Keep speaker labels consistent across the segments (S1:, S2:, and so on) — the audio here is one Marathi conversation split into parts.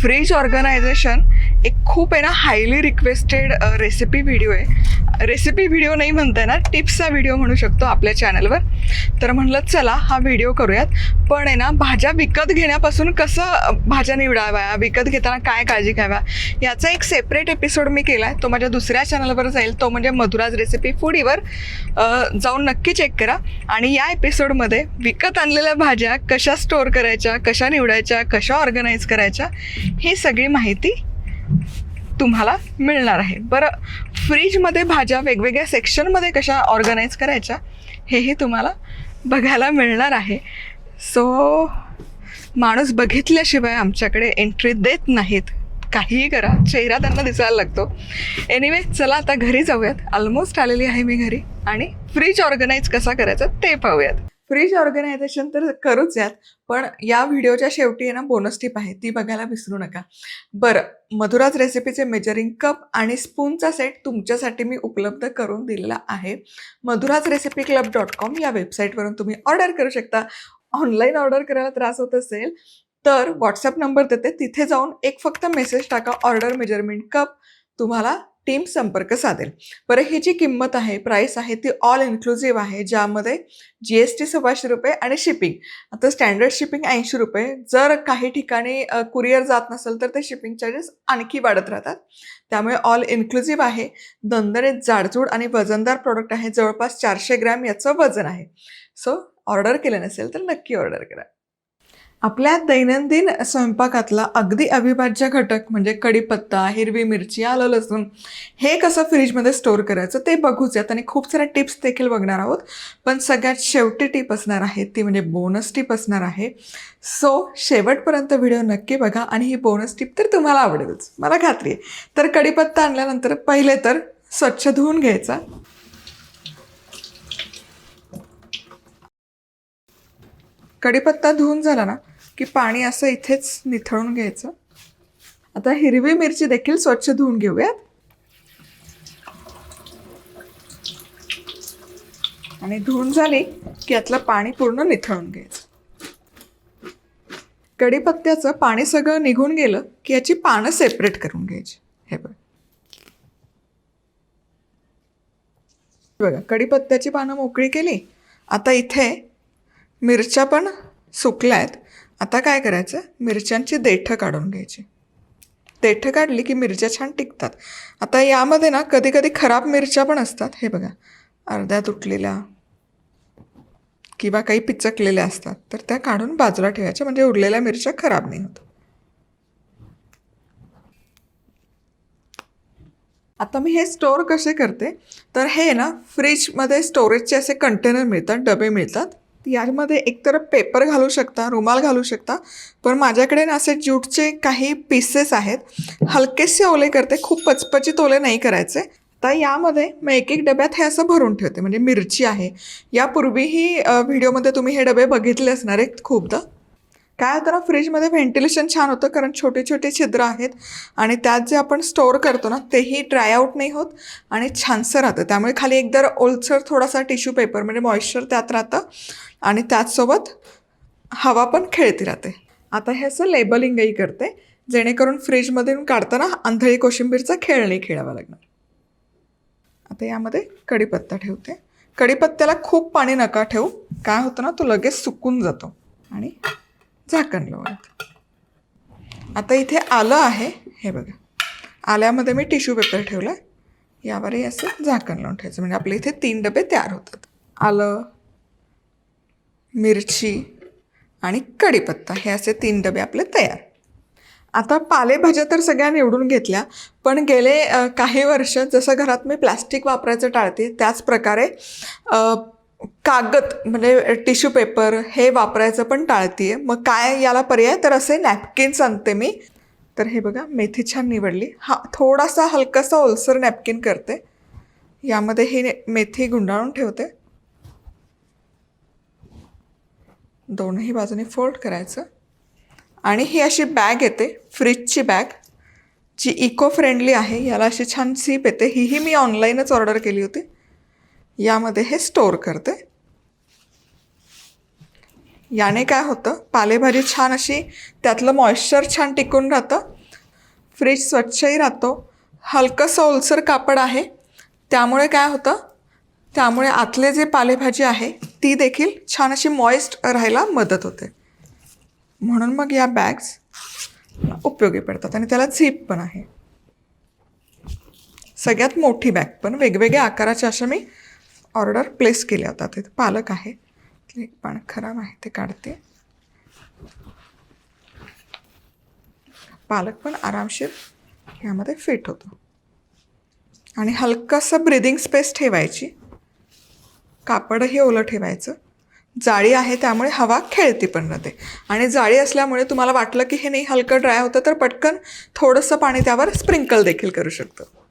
S1: फ्रीज ऑर्गनायझेशन एक खूप आहे ना हायली रिक्वेस्टेड रेसिपी व्हिडिओ आहे. रेसिपी व्हिडिओ नाही म्हणता येणार टिप्सचा व्हिडिओ म्हणू शकतो आपल्या चॅनलवर तर म्हणलं चला हा व्हिडिओ करूयात. पण आहे ना भाज्या विकत घेण्यापासून कसं भाज्या निवडाव्या विकत घेताना काय काळजी घ्याव्या याचा एक सेपरेट एपिसोड मी केला आहे तो माझ्या दुसऱ्या चॅनलवर जाईल. तो म्हणजे मधुराज रेसिपी फूडीवर जाऊन नक्की चेक करा. आणि या एपिसोडमध्ये विकत आणलेल्या भाज्या कशा स्टोअर करायच्या कशा निवडायच्या कशा ऑर्गनाईज करायच्या ही सगळी माहिती तुम्हाला मिळणार आहे. बरं फ्रीजमध्ये भाज्या वेगवेगळ्या सेक्शनमध्ये कशा ऑर्गनाईज करायच्या हेही तुम्हाला बघायला मिळणार आहे. सो माणूस बघितल्याशिवाय आमच्याकडे एंट्री देत नाहीत. काहीही करा चेहरा त्यांना दिसायला लागतो. एनिवे चला आता घरी जाऊयात. ऑलमोस्ट आलेली आहे मी घरी. आणि फ्रीज ऑर्गनाईज कसा करायचा ते पाहूयात. फ्रीज ऑर्गनायझेशन तर करूच यात पण या व्हिडिओच्या शेवटी आहे ना बोनस टिप आहे ती बघायला विसरू नका. बरं मधुराज रेसिपीचे मेजरिंग कप आणि स्पूनचा सेट तुमच्यासाठी मी उपलब्ध करून दिलेला आहे. Madhura's recipe club dot com या वेबसाईटवरून तुम्ही ऑर्डर करू शकता. ऑनलाईन ऑर्डर करायला त्रास होत असेल तर व्हॉट्सअप नंबर देते तिथे जाऊन एक फक्त मेसेज टाका ऑर्डर मेजरमेंट कप तुम्हाला टीम संपर्क साधेल. बरं ही जी किंमत आहे प्राईस आहे ती ऑल इन्क्लुझिव्ह आहे ज्यामध्ये जी एस टी सव्वाशे रुपये आणि शिपिंग आता स्टँडर्ड शिपिंग ऐंशी रुपये. जर काही ठिकाणी कुरिअर जात नसेल तर ते शिपिंग चार्जेस आणखी वाढत राहतात. त्यामुळे ऑल इन्क्लुझिव्ह आहे. दणदणीत जाडजूड आणि वजनदार प्रोडक्ट आहे. जवळपास चारशे ग्रॅम याचं वजन आहे. सो ऑर्डर केलं नसेल तर नक्की ऑर्डर करा. आपल्या दैनंदिन स्वयंपाकातला अगदी अविभाज्य घटक म्हणजे कढीपत्ता हिरवी मिरची आलं लसूण हे कसं फ्रीजमध्ये स्टोअर करायचं ते बघूच यात आणि खूप साऱ्या टिप्स देखील बघणार आहोत. पण सगळ्यात शेवटी टिप असणार आहे ती म्हणजे बोनस टिप असणार आहे. सो शेवटपर्यंत व्हिडिओ नक्की बघा आणि ही बोनस टिप तर तुम्हाला आवडेलच. मला खात्री आहे. तर कढीपत्ता आणल्यानंतर पहिले तर स्वच्छ धुवून घ्यायचा. कढीपत्ता धुवून झाला ना की पाणी असं इथेच निथळून घ्यायचं. आता हिरवी मिरची देखील स्वच्छ धुवून घेऊयात. आणि धुवून झाली की यातलं पाणी पूर्ण निथळून घ्यायचं. कढीपत्त्याचं पाणी सगळं निघून गेलं की याची पानं सेपरेट करून घ्यायची. हे बघ. बघा कढीपत्त्याची पानं मोकळी केली. आता इथे मिरच्या पण सुकल्या आहेत आता काय करायचं? मिरच्यांची देठं काढून घ्यायची. देठं काढली की मिरच्या छान टिकतात. आता यामध्ये ना कधी कधी खराब मिरच्या पण असतात. हे बघा अर्ध्या तुटलेल्या किंवा काही पिचकलेल्या असतात तर त्या काढून बाजूला ठेवायच्या. म्हणजे उरलेल्या मिरच्या खराब नाही होत. आता मी हे स्टोअर कसे करते? तर हे ना फ्रीजमध्ये स्टोरेजचे असे कंटेनर मिळतात डबे मिळतात. यामध्ये एकतर पेपर घालू शकता रुमाल घालू शकता पण माझ्याकडे ना असे ज्यूटचे काही पीसेस आहेत. हलकेसे ओले करते खूप पचपचित ओले नाही करायचे. तर यामध्ये मग एक एक डब्यात हे असं भरून ठेवते म्हणजे मिरची आहे. यापूर्वीही व्हिडिओमध्ये तुम्ही हे डबे बघितले असणार आहेत खूपदा. काय होतं ना फ्रीजमध्ये व्हेंटिलेशन छान होतं कारण छोटे छोटे छिद्र आहेत. आणि त्यात जे आपण स्टोअर करतो ना तेही ड्रायआउट नाही होत आणि छानसं राहतं. त्यामुळे खाली एकदर ओलसर थोडासा टिश्यू पेपर म्हणजे मॉइश्चर त्यात राहतं आणि त्याचसोबत हवा पण खेळती राहते. आता हे असं लेबलिंगही करते जेणेकरून फ्रीजमधून काढताना आंधळी कोशिंबीरचा खेळ नाही खेळावा लागणार. आता यामध्ये कढीपत्ता ठेवते. कढीपत्त्याला खूप पाणी नका ठेवू. काय होतं ना तो लगेच सुकून जातो. आणि झाकण लावत आता इथे आलं आहे हे बघा. आल्यामध्ये मी टिश्यू पेपर ठेवला आहे यावरही असं झाकण लावून ठेवायचं. म्हणजे आपले इथे तीन डबे तयार होतात. आलं मिरची आणि कढीपत्ता. हे असे तीन डबे आपले तयार. आता पालेभाज्या तर सगळ्या निवडून घेतल्या पण गेले काही वर्ष जसं घरात मी प्लॅस्टिक वापरायचं टाळते त्याच प्रकारे कागद म्हणजे टिश्यू पेपर हे वापरायचं पण टाळते मग काय याला पर्याय? तर असे नॅपकिन्स आणते मी. तर हे बघा मेथी छान निवडली. हा थोडासा हलकासा ओलसर नॅपकिन करते. यामध्ये ही ने- मेथी गुंडाळून ठेवते. दोनही बाजूने फोल्ड करायचं. आणि ही अशी बॅग येते फ्रीजची बॅग जी इको फ्रेंडली आहे. याला अशी छान सीप येते. हीही मी ऑनलाईनच ऑर्डर केली होती. यामध्ये हे स्टोअर करते. याने काय होतं? पालेभाजी छान अशी त्यातलं मॉइश्चर छान टिकून राहतं. फ्रीज स्वच्छही राहतो. हलकंसं ओलसर कापड आहे. त्यामुळे काय होतं? त्यामुळे आतले जे पालेभाजी आहे ती देखील छान अशी मॉइस्ट राहायला मदत होते. म्हणून मग या बॅग्स उपयोगी पडतात आणि त्याला झीप पण आहे. सगळ्यात मोठी बॅग पण वेगवेगळ्या आकाराच्या अशा मी ऑर्डर प्लेस केल्या होत्या. तिथे पालक आहे. इथलं एक पान खराब आहे ते काढते. पालक पण आरामशीर ह्यामध्ये फिट होतो. आणि हलकंसं ब्रिदिंग स्पेस ठेवायची. कापडही ओलं ठेवायचं. जाळी आहे त्यामुळे हवा खेळती पण राहते आणि जाळी असल्यामुळे तुम्हाला वाटलं की हे नाही हलकं ड्राय होतं तर पटकन थोडंसं पाणी त्यावर स्प्रिंकल देखील करू शकतो.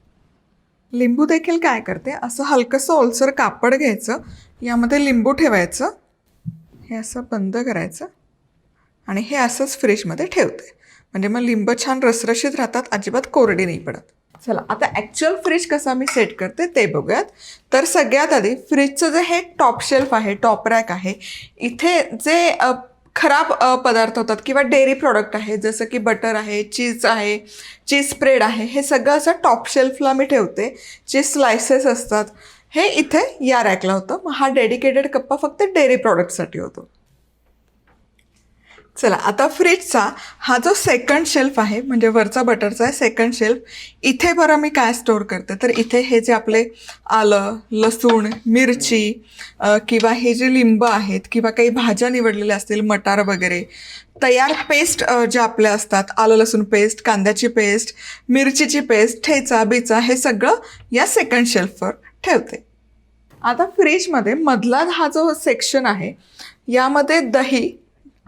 S1: लिंबू देखील काय करते? असं हलकंसं ओलसर कापड घ्यायचं. यामध्ये लिंबू ठेवायचं. हे असं बंद करायचं. आणि हे असंच फ्रीजमध्ये ठेवते. म्हणजे मग लिंब छान रसरशीत राहतात. अजिबात कोरडी नाही पडत. चला आता ॲक्च्युअल फ्रीज कसा मी सेट करते ते बघूयात. तर सगळ्यात आधी फ्रीजचं जे हे टॉप शेल्फ आहे टॉप रॅक आहे इथे जे खराब पदार्थ होतात किंवा डेअरी प्रॉडक्ट आहे जसं की बटर आहे चीज आहे चीज स्प्रेड आहे हे सगळं असं टॉप शेल्फला मी ठेवते जे स्लायसेस असतात हे इथे या रॅकला होतं. मग हा डेडिकेटेड कप्पा फक्त डेअरी प्रॉडक्टसाठी होतो. चला आता फ्रीजचा हा जो सेकंड शेल्फ आहे म्हणजे वरचा बटरचा आहे सेकंड शेल्फ इथे बरं मी काय स्टोअर करते? तर इथे हे जे आपले आलं लसूण मिरची किंवा हे जे लिंब आहेत किंवा काही भाज्या निवडलेल्या असतील मटार वगैरे तयार पेस्ट जे ज्या आपल्या असतात आलं लसूण पेस्ट कांद्याची पेस्ट मिरचीची पेस्ट ठेचा बिचा हे सगळं या सेकंड शेल्फवर ठेवते. आता फ्रीजमध्ये मधला हा जो सेक्शन आहे यामध्ये दही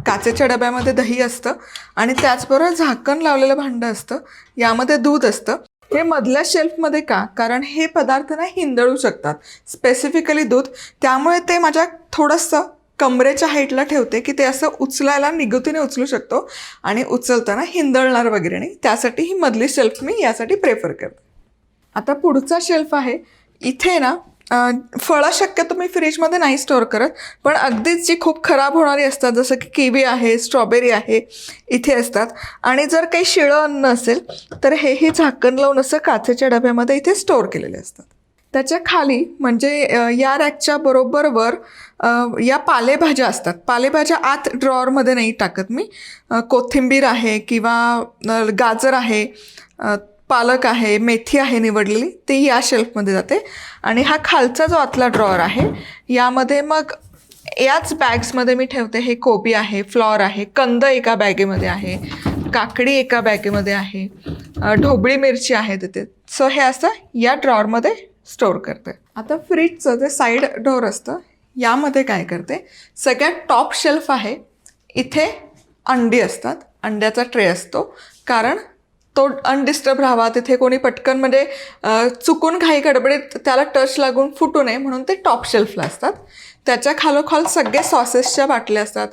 S1: काचेच्या डब्यामध्ये दही असतं आणि त्याचबरोबर झाकण लावलेलं भांडं असतं. यामध्ये दूध असतं. हे मधल्या शेल्फमध्ये का? कारण हे पदार्थ ना हिंदळू शकतात. स्पेसिफिकली दूध. त्यामुळे ते माझ्या थोडंसं कमरेच्या हाईटला ठेवते की ते असं उचलायला निगुतीने उचलू शकतो आणि उचलताना हिंदळणार वगैरे नाही. त्यासाठी ही मधली शेल्फ मी यासाठी प्रेफर करते. आता पुढचा शेल्फ आहे. इथे ना फळं शक्यतो मी फ्रीजमध्ये नाही स्टोअर करत पण अगदीच जी खूप खराब होणारी असतात जसं की किवी आहे स्ट्रॉबेरी आहे इथे असतात. आणि जर काही शिळं अन्न असेल तर हेही झाकण लावून असं काचेच्या डब्यामध्ये इथे स्टोअर केलेले असतात. त्याच्याखाली म्हणजे या रॅकच्या बरोबर वर या पालेभाज्या असतात. पालेभाज्या आत ड्रॉवरमध्ये नाही टाकत मी. कोथिंबीर आहे किंवा गाजर आहे पालक आहे मेथी आहे निवडलेली ती या शेल्फमध्ये जाते. आणि हा खालचा जो आतला ड्रॉअर आहे यामध्ये मग याच बॅग्समध्ये मी ठेवते हे कोबी आहे फ्लॉर आहे कंद एका बॅगेमध्ये आहे काकडी एका बॅगेमध्ये आहे ढोबळी मिरची आहे तिथे. सो हे असं या ड्रॉअरमध्ये स्टोअर करते. आता फ्रीजचं जे साईड डोअर असतं यामध्ये काय करते सगळ्यात टॉप शेल्फ आहे इथे अंडी असतात अंड्याचा ट्रे असतो. कारण तो अनडिस्टर्ब राहावा. तिथे कोणी पटकन म्हणजे चुकून घाई गडबडीत त्याला टच लागून फुटू नये म्हणून ते टॉप शेल्फला असतात. त्याच्या खालोखाल सगळे सॉसेसच्या बाटल्या असतात.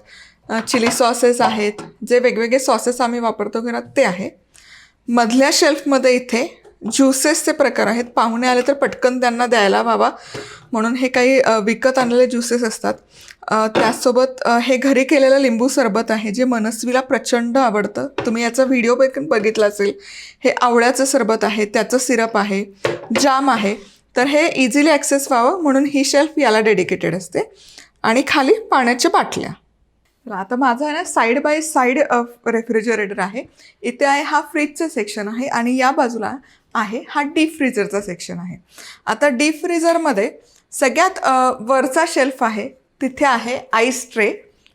S1: चिली सॉसेस आहेत. जे वेगवेगळे सॉसेस आम्ही वापरतो घरात ते आहे. मधल्या शेल्फमध्ये इथे ज्युसेसचे प्रकार आहेत. पाहुणे आले तर पटकन त्यांना द्यायला व्हावा. म्हणून हे काही विकत आणलेले ज्युसेस असतात. त्याचसोबत हे घरी केलेलं लिंबू सरबत आहे जे मनस्वीला प्रचंड आवडतं. तुम्ही याचा व्हिडिओ पण बघितला असेल. हे आवळ्याचं सरबत आहे त्याचं सिरप आहे जाम आहे. तर हे इझिली ॲक्सेस व्हावं म्हणून ही शेल्फ याला डेडिकेटेड असते. आणि खाली पाण्याच्या बाटल्या. आता माझा आहे ना साईड बाय साईड रेफ्रिजरेटर आहे. इथे आहे हा फ्रीजचं सेक्शन आहे आणि या बाजूला आहे हा डीप फ्रीजरचा सेक्शन आहे. आता डीप फ्रीजरमध्ये सगळ्यात वरचा शेल्फ आहे तिथे आहे आईस ट्रे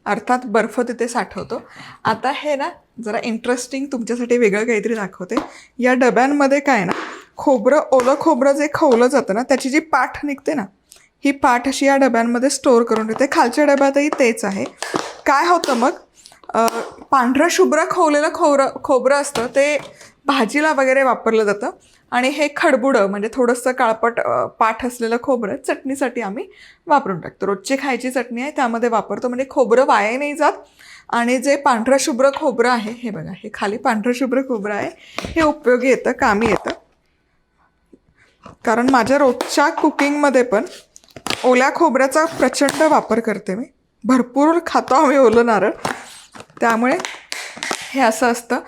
S1: अर्थात बर्फ तिथे साठवतो. आता हे ना जरा इंटरेस्टिंग तुमच्यासाठी वेगळं काहीतरी दाखवते. या डब्यांमध्ये काय ना खोबरं ओलं खोबरं जे खवलं जातं ना त्याची जी पाठ निघते ना ही पाठ अशी या डब्यांमध्ये स्टोअर करून ठेवते. खालच्या डब्यातही तेच आहे. काय होतं मग पांढरं शुभ्र खवलेलं खोबरं खोबरं असतं ते भाजीला वगैरे वापरलं जातं. आणि हे खडबुडं म्हणजे थोडंसं काळपट पाठ असलेलं खोबरं चटणीसाठी आम्ही वापरून टाकतो. रोजची खायची चटणी आहे त्यामध्ये वापरतो. म्हणजे खोबरं वाया नाही जात. आणि जे पांढरं शुभ्र खोबरं आहे हे बघा हे खाली पांढरं शुभ्र खोबरं आहे हे उपयोगी येतं कामी येतं. कारण माझ्या रोजच्या कुकिंगमध्ये पण ओल्या खोबऱ्याचा प्रचंड वापर करते मी. भरपूर खातो आम्ही ओलं नारळ. त्यामुळे हे असं असतं.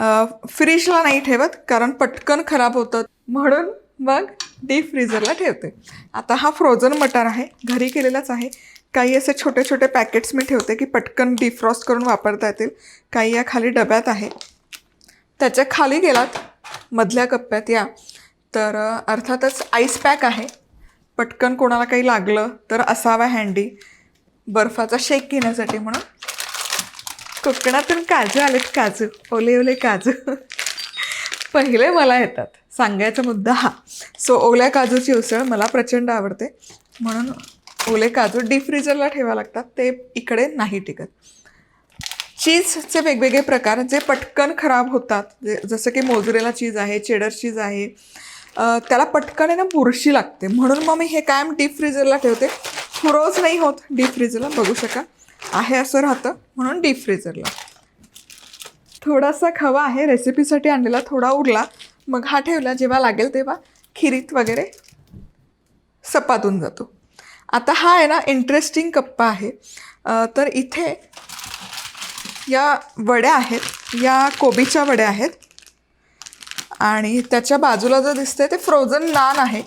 S1: फ्रीजला नाही ठेवत कारण पटकन खराब होतं. म्हणून मग डीप फ्रीझरला ठेवते. आता हा फ्रोझन मटार आहे घरी केलेलाच आहे. काही असे छोटे छोटे पॅकेट्स मी ठेवते की पटकन डिफ्रॉस्ट करून वापरता येतील. काही या खाली डब्यात आहे. त्याच्याखाली गेलात मधल्या कप्प्यात या. तर अर्थातच आईस पॅक आहे. पटकन कोणाला काही लागलं तर असावा हँडी बर्फाचा शेक घेण्यासाठी म्हणून. कोकणातून काजू आलेत काजू ओले ओले काजू. पहिले मला येतात सांगायचा मुद्दा हा. सो ओल्या काजूची उसळ मला प्रचंड आवडते. म्हणून ओले काजू डीप फ्रीजरला ठेवावं लागतात ते इकडे नाही टिकत. चीजचे वेगवेगळे प्रकार जे पटकन खराब होतात जे जसं की मोजरेला चीज आहे चेडर चीज आहे त्याला पटकन आहे ना बुरशी लागते. म्हणून मग मी हे कायम डीप फ्रीजरला ठेवते. रोज नाही होत डीप फ्रीजरला बघू शका. आहे असं राहतं म्हणून डीप फ्रीजरला थोडासा खवा आहे रेसिपीसाठी आणलेला थोडा उरला मग हा ठेवला जेव्हा लागेल तेव्हा खिरीत वगैरे सपातून जातो. आता हा आहे ना इंटरेस्टिंग कप्पा आहे. तर इथे या वड्या आहेत या कोबीच्या वड्या आहेत. आणि त्याच्या बाजूला जर दिसतंय ते फ्रोझन नान आहे.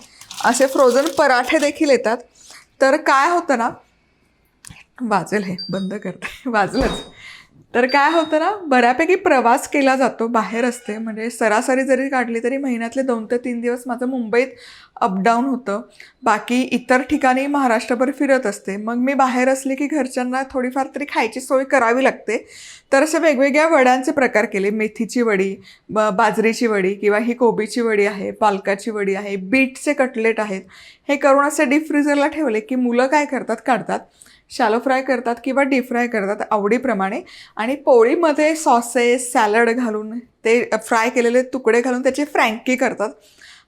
S1: असे फ्रोझन पराठे देखील येतात. तर काय होतं ना वाजेल हे बंद करते वाजलंच. तर काय होतं ना बऱ्यापैकी प्रवास केला जातो बाहेर असते म्हणजे सरासरी जरी काढली तरी महिन्यातले दोन ते तीन दिवस माझं मुंबईत अपडाऊन होतं. बाकी इतर ठिकाणी महाराष्ट्रभर फिरत असते. मग मी बाहेर असले की घरच्यांना थोडीफार तरी खायची सोय करावी लागते. तर असे वेगवेगळ्या वड्यांचे प्रकार केले. मेथीची वडी ब बाजरीची वडी किंवा ही कोबीची वडी आहे पालकाची वडी आहे बीटचे कटलेट आहेत. हे करून असे डीप फ्रीझरला ठेवले की मुलं काय करतात काढतात. शॅलो फ्राय करतात किंवा डीप फ्राय करतात आवडीप्रमाणे. आणि पोळीमध्ये सॉसेस सॅलड घालून ते फ्राय केलेले तुकडे घालून त्याची फ्रँकी करतात.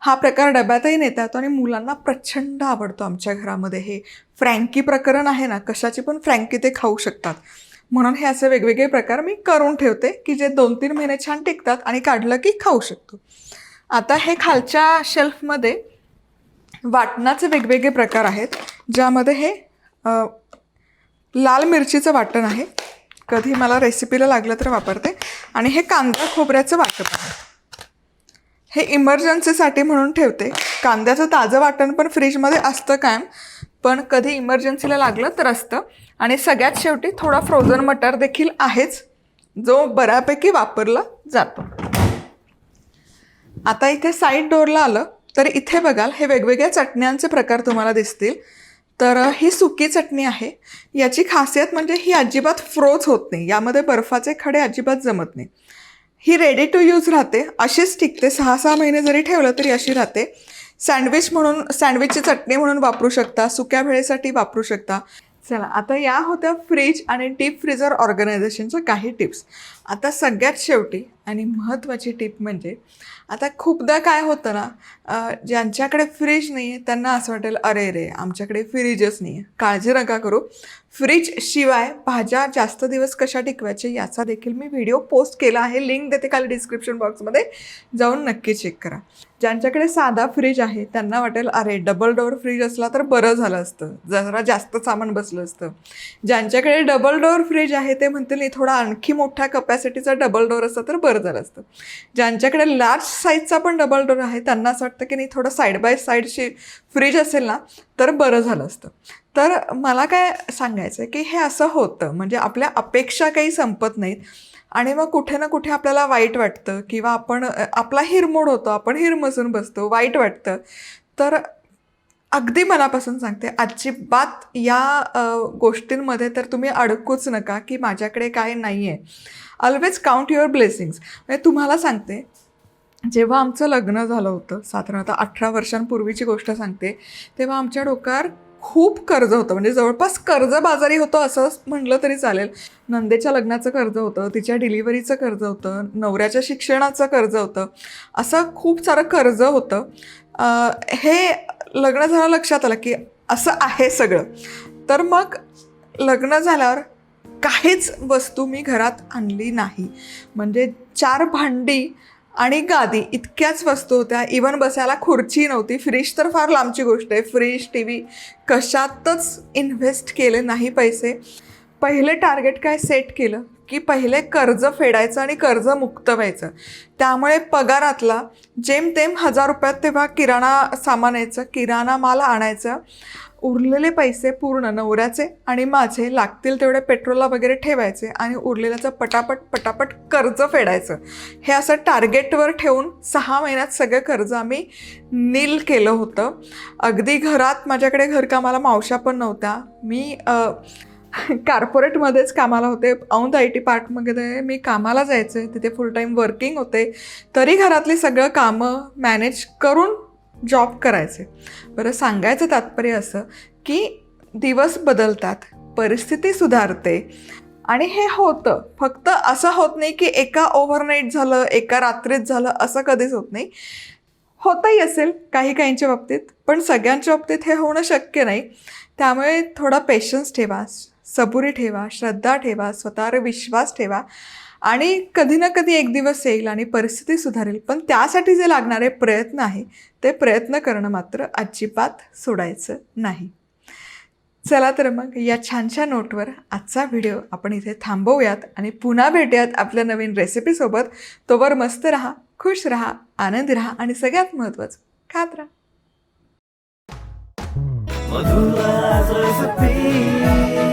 S1: हा प्रकार डब्यातही नेता येतो आणि मुलांना प्रचंड आवडतो आमच्या घरामध्ये हे. फ्रँकी प्रकरण आहे ना कशाची पण फ्रँकी ते खाऊ शकतात. म्हणून हे असे वेगवेगळे प्रकार मी करून ठेवते की जे दोन तीन महिने छान टिकतात आणि काढलं की खाऊ शकतो. आता हे खालच्या शेल्फमध्ये वाटणाचे वेगवेगळे प्रकार आहेत ज्यामध्ये हे लाल मिरचीचं वाटण आहे. कधी मला रेसिपीला लागलं तर वापरते. आणि हे कांदा खोबऱ्याचं वाटप आहे. हे इमर्जन्सीसाठी म्हणून ठेवते. कांद्याचं ताजं वाटण पण फ्रीजमध्ये असतं कायम. पण कधी इमर्जन्सीला लागलं तर असतं. आणि सगळ्यात शेवटी थोडा फ्रोझन मटार देखील आहेच जो बऱ्यापैकी वापरला जातो. आता इथे साईड डोअरला आलं तर इथे बघाल हे वेगवेगळ्या चटण्यांचे प्रकार तुम्हाला दिसतील. तर ही सुकी चटणी आहे. याची खासियत म्हणजे ही अजिबात फ्रोज होत नाही. यामध्ये बर्फाचे खडे अजिबात जमत नाही. ही रेडी टू यूज राहते. अशीच टिकते. सहा सहा महिने जरी ठेवलं तरी अशी राहते. सँडविच म्हणून सँडविचची चटणी म्हणून वापरू शकता. सुक्या भेळेसाठी वापरू शकता. चला आता या होत्या फ्रीज आणि डीप फ्रीजर ऑर्गनायझेशनच्या काही टिप्स आता सगळ्यात शेवटी आणि महत्त्वाची टिप म्हणजे आता खूपदा काय होतं ना ज्यांच्याकडे फ्रीज नाही आहे त्यांना असं वाटेल अरे रे आमच्याकडे फ्रीजच नाही आहे काळजी नका करू. फ्रीज शिवाय भाज्या जास्त दिवस कशा टिकवायचे याचा देखील मी व्हिडिओ पोस्ट केला आहे. लिंक देते खाली डिस्क्रिप्शन बॉक्समध्ये जाऊन नक्की चेक करा. ज्यांच्याकडे साधा फ्रीज आहे त्यांना वाटेल अरे डबल डोअर फ्रीज असला तर बरं झालं असतं. जरा जास्त सामान बसलं असतं. ज्यांच्याकडे डबल डोअर फ्रीज आहे ते म्हणतील नाही थोडा आणखी मोठ्या कपॅसिटीचा डबल डोअर असतं तर बरं झालं असतं. ज्यांच्याकडे लार्ज साईजचा पण डबल डोअर आहे त्यांना असं वाटतं की नाही थोडं साईड बाय साईडशी फ्रीज असेल ना तर बरं झालं असतं. तर मला काय सांगायचं आहे की हे असं होतं म्हणजे आपल्या अपेक्षा काही संपत नाहीत आणि मग कुठे ना कुठे आपल्याला वाईट वाटतं किंवा आपण आपला हिरमोड होतो आपण हिरमसून बसतो वाईट वाटतं. तर अगदी मनापासून सांगते अजिबात या गोष्टींमध्ये तर तुम्ही अडकूच नका की माझ्याकडे काय नाही आहे ऑलवेज काउंट युअर ब्लेसिंग्स म्हणजे तुम्हाला सांगते जेव्हा आमचं लग्न झालं होतं साधारणतः अठरा वर्षांपूर्वीची गोष्ट सांगते तेव्हा आमच्या डोक्यावर खूप कर्ज होतं. म्हणजे जवळपास कर्जबाजारी होतं असं म्हटलं तरी चालेल. नंदेच्या लग्नाचं कर्ज होतं तिच्या डिलिव्हरीचं कर्ज होतं नवऱ्याच्या शिक्षणाचं कर्ज होतं. असं खूप सारं कर्ज होतं. हे लग्न झालं लक्षात आलं की असं आहे सगळं. तर मग लग्न झाल्यावर काहीच वस्तू मी घरात आणली नाही. म्हणजे चार भांडी आणि गादी इतक्याच वस्तू होत्या. इवन बसायला खुर्ची नव्हती. फ्रीज तर फार लांबची गोष्ट आहे. फ्रीज टी व्ही कशातच इन्व्हेस्ट केले नाही पैसे. पहिले टार्गेट काय? सेट केलं. की पहिले कर्ज फेडायचं आणि कर्ज मुक्त व्हायचं. त्यामुळे पगारातला जेमतेम हजार रुपयात तेव्हा किराणा सामान यायचं किराणा माल आणायचं. उरलेले पैसे पूर्ण नवऱ्याचे आणि माझे. लागतील तेवढे पेट्रोलला वगैरे ठेवायचे आणि उरलेल्याचं पटापट पटापट कर्ज फेडायचं. हे असं टार्गेटवर ठेवून सहा महिन्यात सगळं कर्ज आम्ही नील केलं होतं. अगदी घरात माझ्याकडे घरकामाला मावशा पण नव्हत्या. मी कार्पोरेटमध्येच कामाला होते. औंध आय टी पार्कमध्ये मी कामाला जायचे. तिथे फुल टाईम वर्किंग होते. तरी घरातली सगळं कामं मॅनेज करून जॉब करायचे. बरं सांगायचं तात्पर्य असं की दिवस बदलतात परिस्थिती सुधारते आणि हे होतं. फक्त असं होत नाही की एका ओव्हरनाईट झालं एका रात्रीत झालं असं कधीच होत नाही. होतही असेल काही काहींच्या बाबतीत पण सगळ्यांच्या बाबतीत हे होणं शक्य नाही. त्यामुळे थोडा पेशन्स ठेवा. सबुरी ठेवा श्रद्धा ठेवा स्वतःवर विश्वास ठेवा. आणि कधी ना कधी एक दिवस येईल आणि परिस्थिती सुधारेल. पण त्यासाठी जे लागणारे प्रयत्न आहे ते प्रयत्न करणं मात्र अजिबात सोडायचं नाही. चला तर मग या छानशा नोटवर आजचा व्हिडिओ आपण इथे थांबवूयात आणि पुन्हा भेटूयात आपल्या नवीन रेसिपीसोबत तोवर मस्त राहा खुश राहा आनंदी राहा आणि सगळ्यात महत्त्वाचं खात राहा.
S2: recipe.